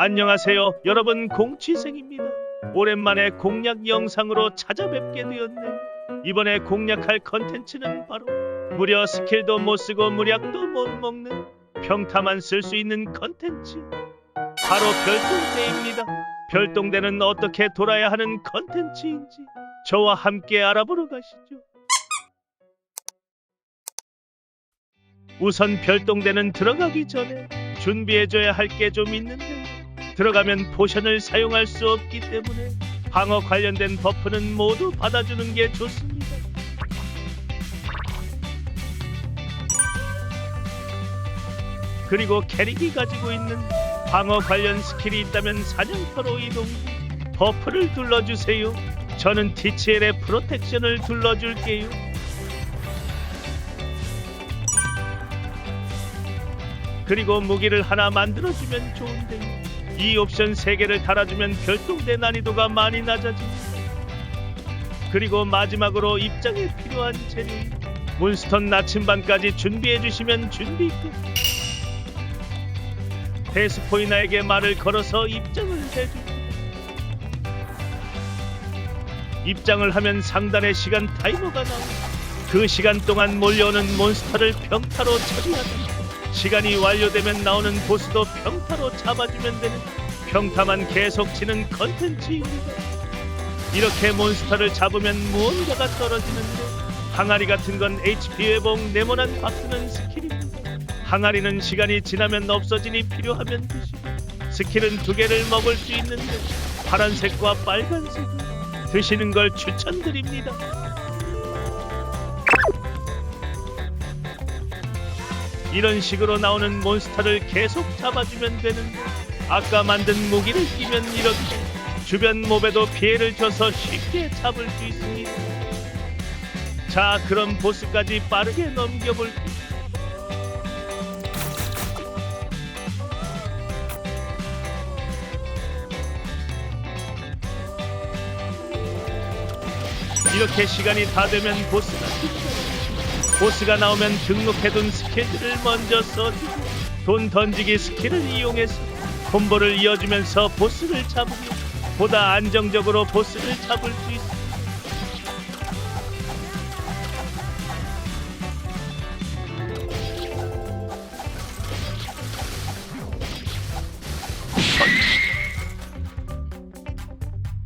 안녕하세요. 여러분 공취생입니다. 오랜만에 공략 영상으로 찾아뵙게 되었네요. 이번에 공략할 컨텐츠는 바로 무려 스킬도 못 쓰고 무략도 못 먹는 평타만 쓸 수 있는 컨텐츠. 바로 별똥대입니다. 별똥대는 어떻게 돌아야 하는 컨텐츠인지 저와 함께 알아보러 가시죠. 우선 별똥대는 들어가기 전에 준비해줘야 할 게 좀 있는데 들어가면 포션을 사용할 수 없기 때문에 방어 관련된 버프는 모두 받아주는 게 좋습니다. 그리고 캐릭이 가지고 있는 방어 관련 스킬이 있다면 사냥터로 이동 후 버프를 둘러주세요. 저는 TCL의 프로텍션을 둘러줄게요. 그리고 무기를 하나 만들어주면 좋은데 이 옵션 3개를 달아주면 별똥대 난이도가 많이 낮아집니다. 그리고 마지막으로 입장에 필요한 재료 몬스턴 나침반까지 준비해주시면 준비 끝. 데스포이나에게 말을 걸어서 입장을 해줍니다. 입장을 하면 상단의 시간 타이머가 나옵니다. 그 시간 동안 몰려오는 몬스터를 평타로 처리하다. 시간이 완료되면 나오는 보스도 평타로 잡아주면 되는 평타만 계속 치는 컨텐츠입니다. 이렇게 몬스터를 잡으면 무언가가 떨어지는데 항아리 같은 건 HP 회복 네모난 박스는 스킬입니다. 항아리는 시간이 지나면 없어지니 필요하면 드시고 스킬은 두 개를 먹을 수 있는데 파란색과 빨간색을 드시는 걸 추천드립니다. 이런 식으로 나오는 몬스터를 계속 잡아주면 되는데 아까 만든 무기를 끼면 이렇게 주변 몹에도 피해를 줘서 쉽게 잡을 수 있습니다. 자 그럼 보스까지 빠르게 넘겨볼게요. 이렇게 시간이 다 되면 보스가. 보스가 나오면 등록해둔 스킬들을 먼저 써주고 돈 던지기 스킬을 이용해서 콤보를 이어주면서 보스를 잡으면 보다 안정적으로 보스를 잡을 수 있습니다.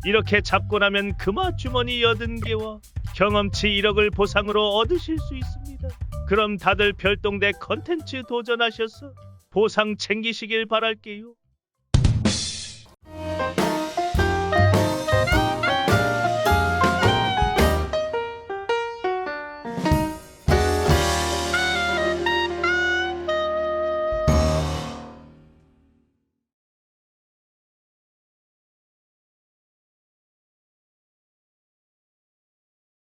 이렇게 잡고 나면 금화 주머니 80개와 경험치 1억을 보상으로 얻으실 수 있습니다. 그럼 다들 별동대 컨텐츠 도전하셔서 보상 챙기시길 바랄게요.